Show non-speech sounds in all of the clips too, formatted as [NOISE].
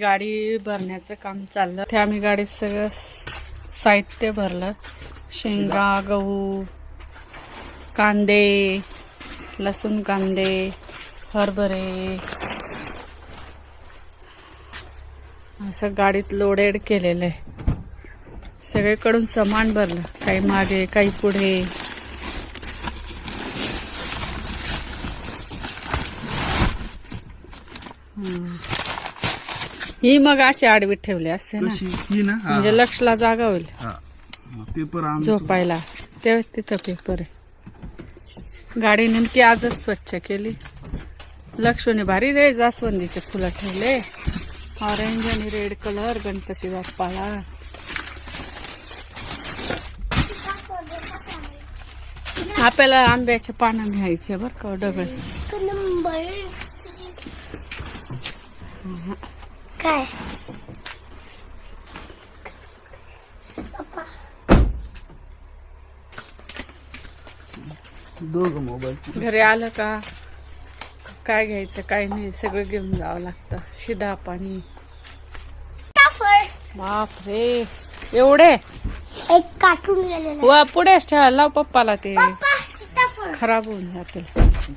गाडी भरण्याचं काम चाललं. ते आम्ही गाडीत सगळं साहित्य भरलं. शेंगा गहू कांदे लसूण कांदे हरभरे. असं गाडीत लोडेड केलेलं आहे. सगळीकडून सामान भरलं. काही मागे काही पुढे हम्म. ही मग अशी आडवीत ठेवली असते ना. कशी? ही ना? हा. म्हणजे लक्षला जागा होईल. हा. मग पेपर झोपायला. ते तिथं पेपर आहे. गाडी नेमकी आजच स्वच्छ केली. लक्ष्मी भारी रे जास्वंदीचे फुलं ठेवले. ऑरेंज आणि रेड कलर गणपती बाप्पाला. आपल्याला आंब्याचे पानं घ्यायचे बर का डबळे काय? दोघं मोबाईल घरी आलं का? काय घ्यायचं काय नाही सगळं घेऊन जावं लागतं. शिदा पाणी. बाप रे एवढे? एक काटून गेलेला. वा पुढेच ठेवायला लाव पप्पाला ते. पप्पा सीताफळ खराब होऊन जातील.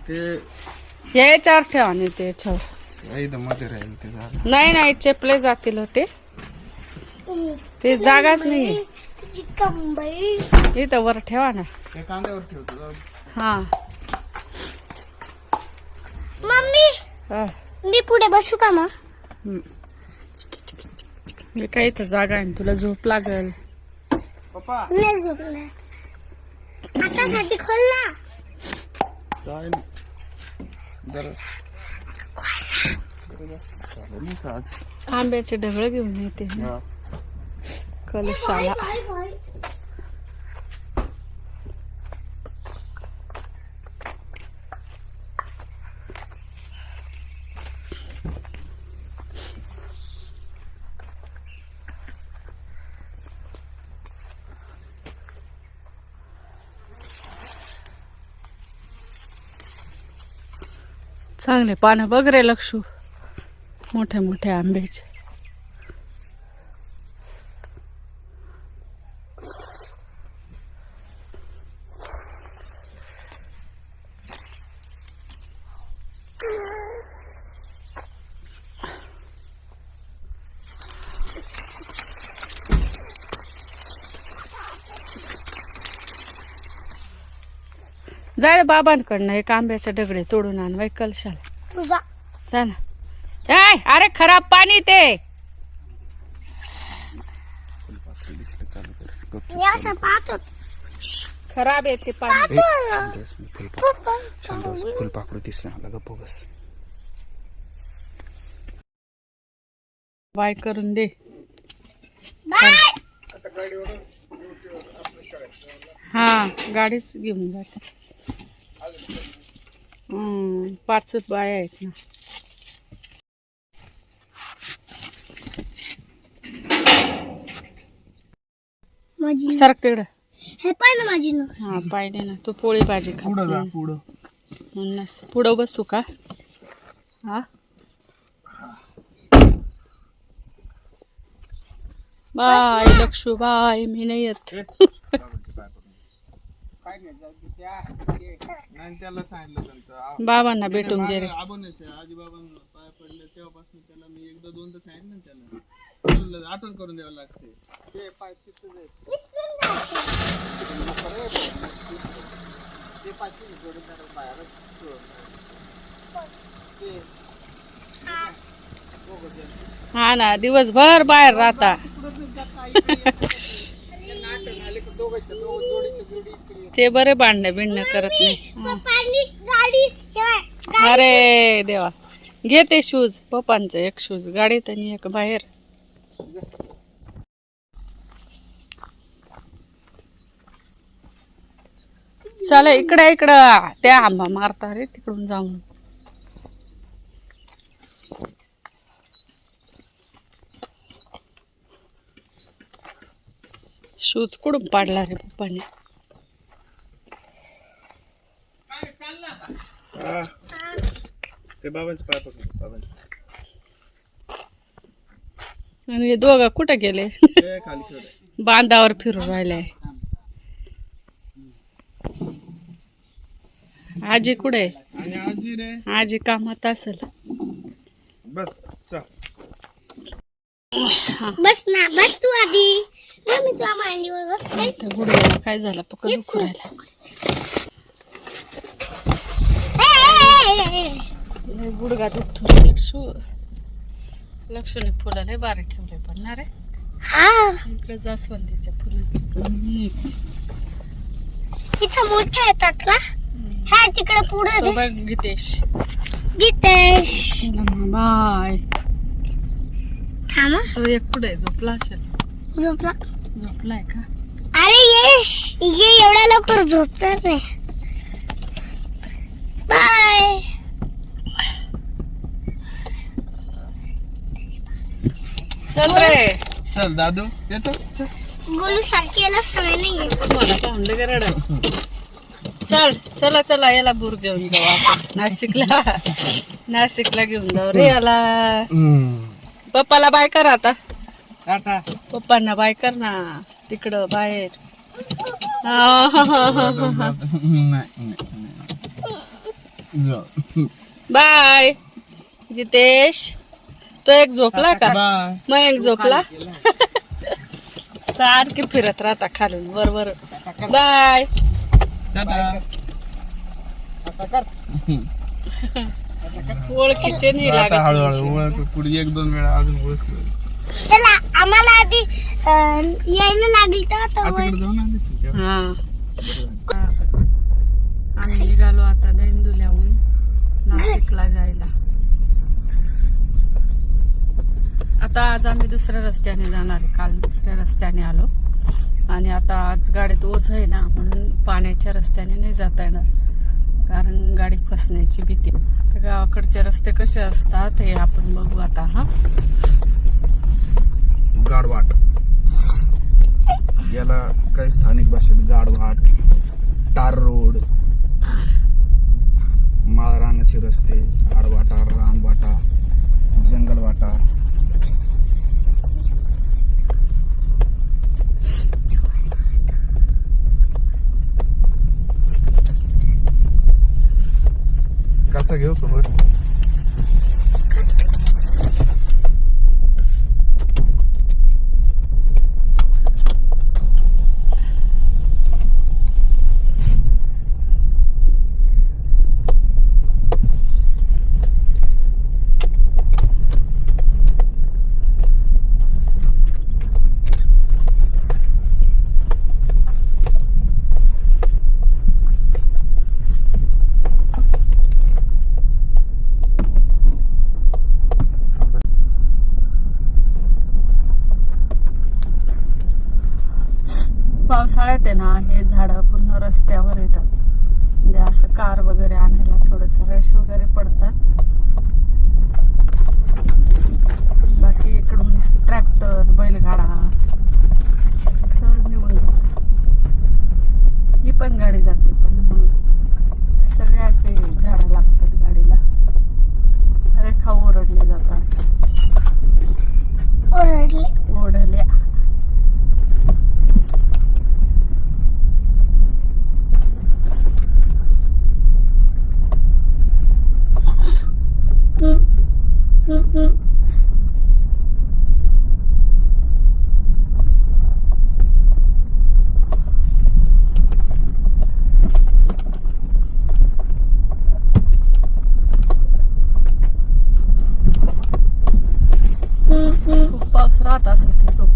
ते याच्यावर ठेवा आणि ते ठेव. एकदम मध्ये राहील ते झालं नाही नाही चेपले जातील होते ते. जागाच नाही. तुझी कंबई इथं वर ठेवा ना. कांद्यावर ठेवतो जाऊ दे. हा. मम्मी हा. मी पुढे बसू का मग? हम्म. हे काय इथं जागा आहे तुला झोप लागल. पप्पा. नाही झोपणार आता साठी खोल ना. काय नाही. जरा आंब्याचे ढगळ घेऊन येते हा. कलशाला. चांगले पानं बघ रे लक्षू मोठे मोठे आंब्याचे. जाय बाबांकडनं एक आंब्याचे डगडे तोडून आण बाई कलशाला. जा ना. अरे खराब पाणी ते. खराब आहे ते पाणी. फुलपाखरू दिसलं मला बस. बाय करून दे. बाय. हा गाडीच घेऊन जाते. हम्म, पाचच बाया आहेत ना. माझी. सरक तिकडं हे पण ना माझी न. हा पाहिजे ना. तू पोळी भाजी खा. पुढं जा पुढं. म्हणूनच. पुढं बसू का? हा? बाय लक्षू बाय मी नाही येत नाही त्याला सांगितलं त्यांचं बाबांना भेटून गेले. आबोनेचे आजी बाबांना पाय पडले तेव्हापासून त्याला मी एकदा दोनदा सांगितलं ना त्याला. आठवण करून द्यावं लागते. ते पाय तिथं जाईल. ते पाय तिथं जोडून द्यायला बाहेरच ठेवून. ते दोघं जण. हा ना दिवसभर बाहेर राहता. ते बरे भांडणं बिंडणं करत नाही. हा. अरे देवा. घे ते शूज पप्पांचं एक शूज गाडीत आणि एक बाहेर. चला इकडं इकडं. त्या आंबा मारता रे तिकडून जाऊन. शूज कुठून पाडला रे पप्पाने? ते बाबांचे पाय पकडतो बाबांचे. आणि हे दोघं कुठं गेले? बांधावर फिरून राहिले. आजी कुठे? आणि आजी रे आजी कामात असेल. बस चल. बस ना बस तू आधी. मग मी तुझ्या मांडीवर गुडघ्याला काय झालं? पकड दुखू राहिला. ए, ए, ए, ए. लय गुडघा दुखतो लक्षू लक्षणे फुलं लय बारे ठेवले पण ना रे हा. इकडे जास्वंदीच्या फुलांची इथं मोठ्या येतात का? हा तिकडे पुढे तो बघ गीतेश. गीतेश. बाय. थांबा. तो एक पुढे झोपला असेल. झोपला. झोपलाय का? अरे ये ये एवढ्या लवकर झोपणार नाही. बाय चल रे. चल दादू येतो. चल गोलू सारखी याला सवय नाहीये मला पाहून लगे रडायला. चल चला चला याला बूर घेऊन जाऊ आपण. नाशिकला नाशिकला घेऊन जाऊ रे याला. पप्पाला बाय कर आता. टाटा. पप्पांना बाय कर ना तिकडं बाहेर. हा, हा, हा, हा, हा, हा. नाही नाही. जाऊ. बाय. जितेश. तो एक झोपला का? मग एक झोपला? सारखी फिरत राहता खालून बरोबर बाय. टाटा. [LAUGHS] ओळखीचे नाही लागत हळूहळू ओळख पुढे एक दोन वेळा अजून ओळख. चला आम्हाला आधी यायला लागली तर. हा. आम्ही निघालो आता दैंदुल्याहून नाशिकला जायला. आता आज आम्ही दुसऱ्या रस्त्याने जाणार आहे. काल दुसऱ्या रस्त्याने आलो. आणि आता आज गाडीत ओझ आहे ना म्हणून पाण्याच्या रस्त्याने नाही जाता येणार. कारण गाडी फसण्याची भीती तर गावाकडचे रस्ते कसे असतात हे आपण बघू आता हा. गाडवाट. याला काही स्थानिक भाषेत गाडवाट टार रोड माळरानाचे रस्ते आडवाटा रानवाटा जंगलवाटा Instagram, por favor.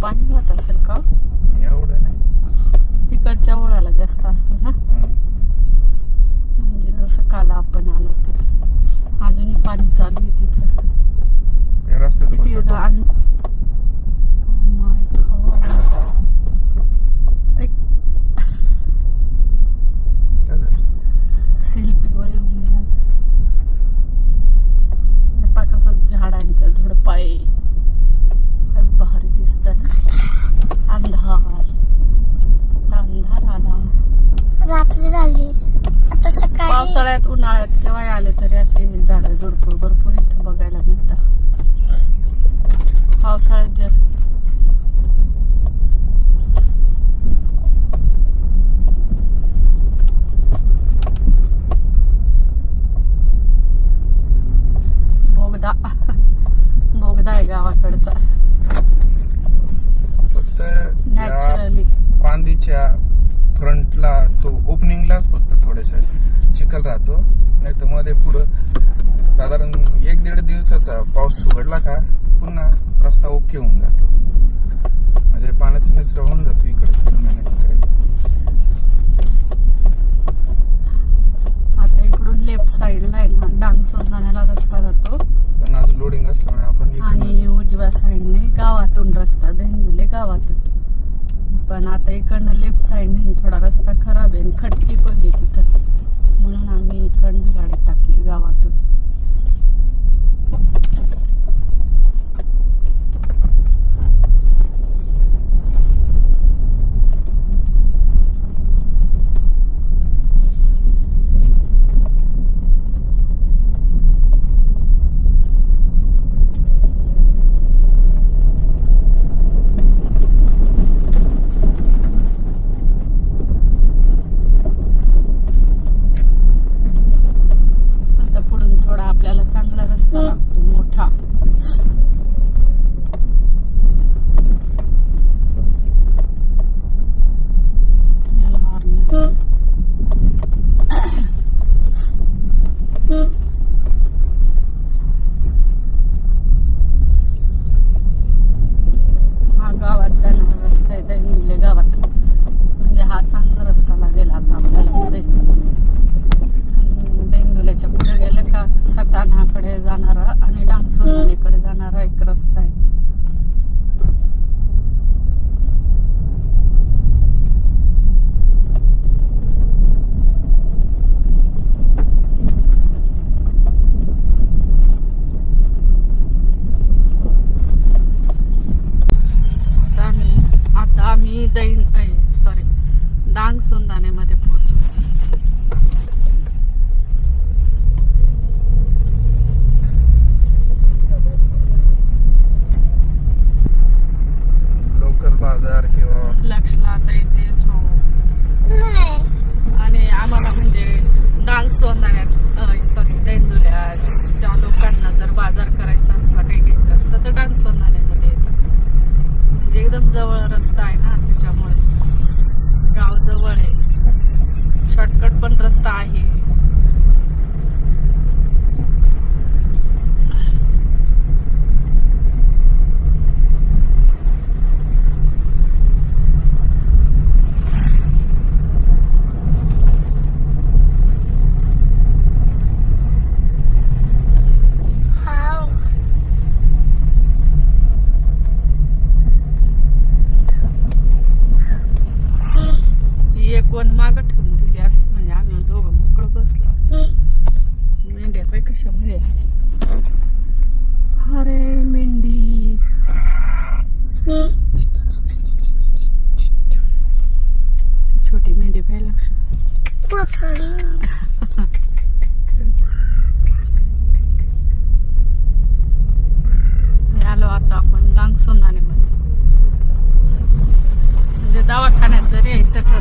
पाणी राहत असेल का? एवढं नाही. तिकडच्या ओढाला जास्त असतो ना. म्हणजे जसं काल आपण केव्हाही आले तरी असे झाडं झुडपं भरपूर इथं बघायला मिळतात. पावसाळ्यात जास्त. पाऊस उघडला का पुन्हा रस्ता ओके होऊन जातो. म्हणजे पाण्याचा निचरा होऊन जातो इकडे आता इकडून लेफ्ट साईडला आहे ना डांगसोर जाण्याला रस्ता जातो. पण आज लोडिंग असल्यामुळे आपण आणि उजव्या साईडने गावातून रस्ता धेंदुले गावातून. पण आता इकडनं लेफ्ट साइडने थोडा रस्ता खराब आहे खटकी पण आहे तिथं. म्हणून आम्ही इकडनं गाडी टाकली गावातून. フフフ。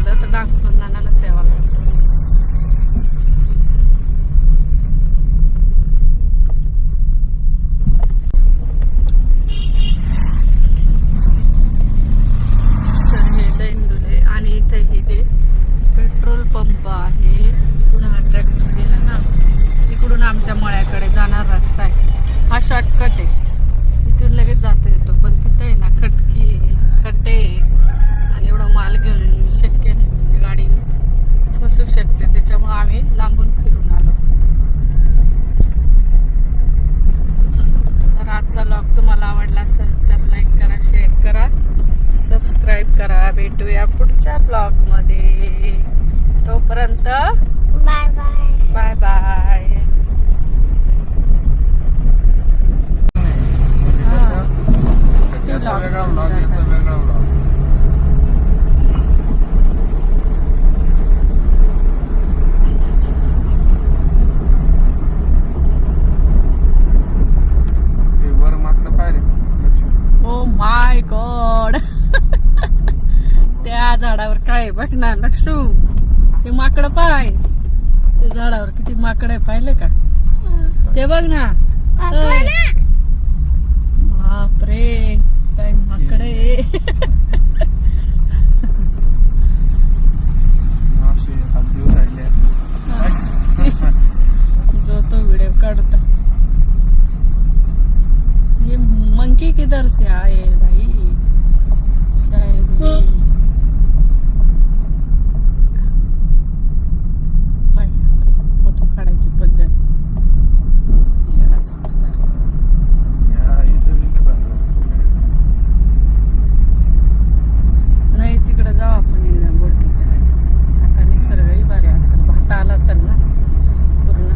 ಅಲ್ಲಿ ಹತ್ರ ಡಾಕ್ಟ್ರು ಬಂದು ನನ್ನೆಲ್ಲ ಸೇವೆ ಮಾಡಿದ್ರು ना लक्षू ते माकड पाय. ते झाडावर किती माकड आहे पाहिले का? ते बघ ना. बापरे काय माकड आहे मासे हात देऊ राहिले जो तो व्हिडिओ काढता ये मंकी किधर से आए भाई शायद ये- पाय, फोटो काढायची पद्धत येडाचा पदार्थ. या इथं मी नाही बांधलं. नाही तिकडे जाऊ आपण एकदा बोटीच्या गाडी आता निसर्गही भारी असेल भाता आला असेल ना पूर्ण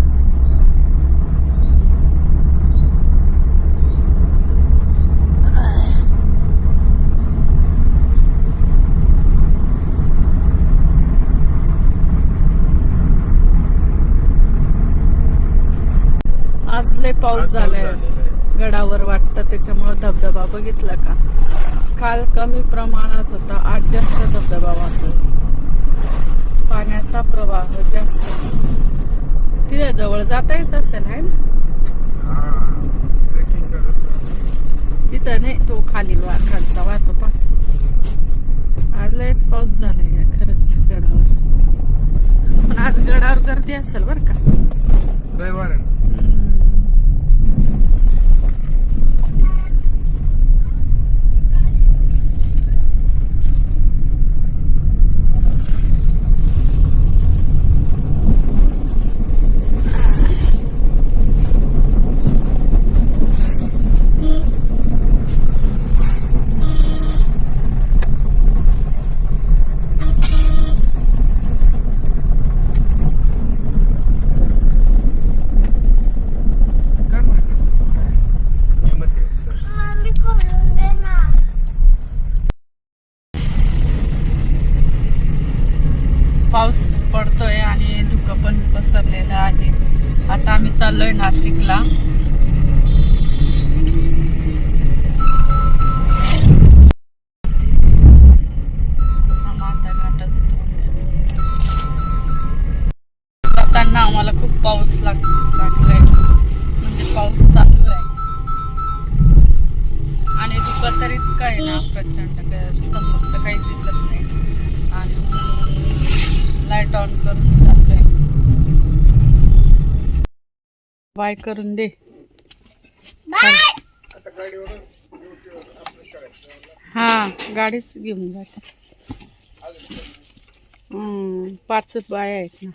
आज लय पाऊस झालाय. गडावर वाटतं त्याच्यामुळे धबधबा बघितला का? काल कमी प्रमाणात होता आज जास्त धबधबा वाहतो पाण्याचा प्रवाह जास्त. तिथे जवळ जाता येत असेल आहे ना? हा. तिथं नाही तो खाली वा खालचा वाहतो पा आज लयच पाऊस झालाय खरंच गडावर. पण आज गडावर गर्दी असेल बर का? रविवार लागलाय म्हणजे पाऊस चालू आहे. आणि धुकं तर इतकं आहे ना प्रचंड काय समोरचं काही दिसत नाही. आणि लाइट ऑन करून चाललंय. बाय करून दे. बाय हा गाडीच घेऊन जाते. हम्म, पाच बाया आहेत ना.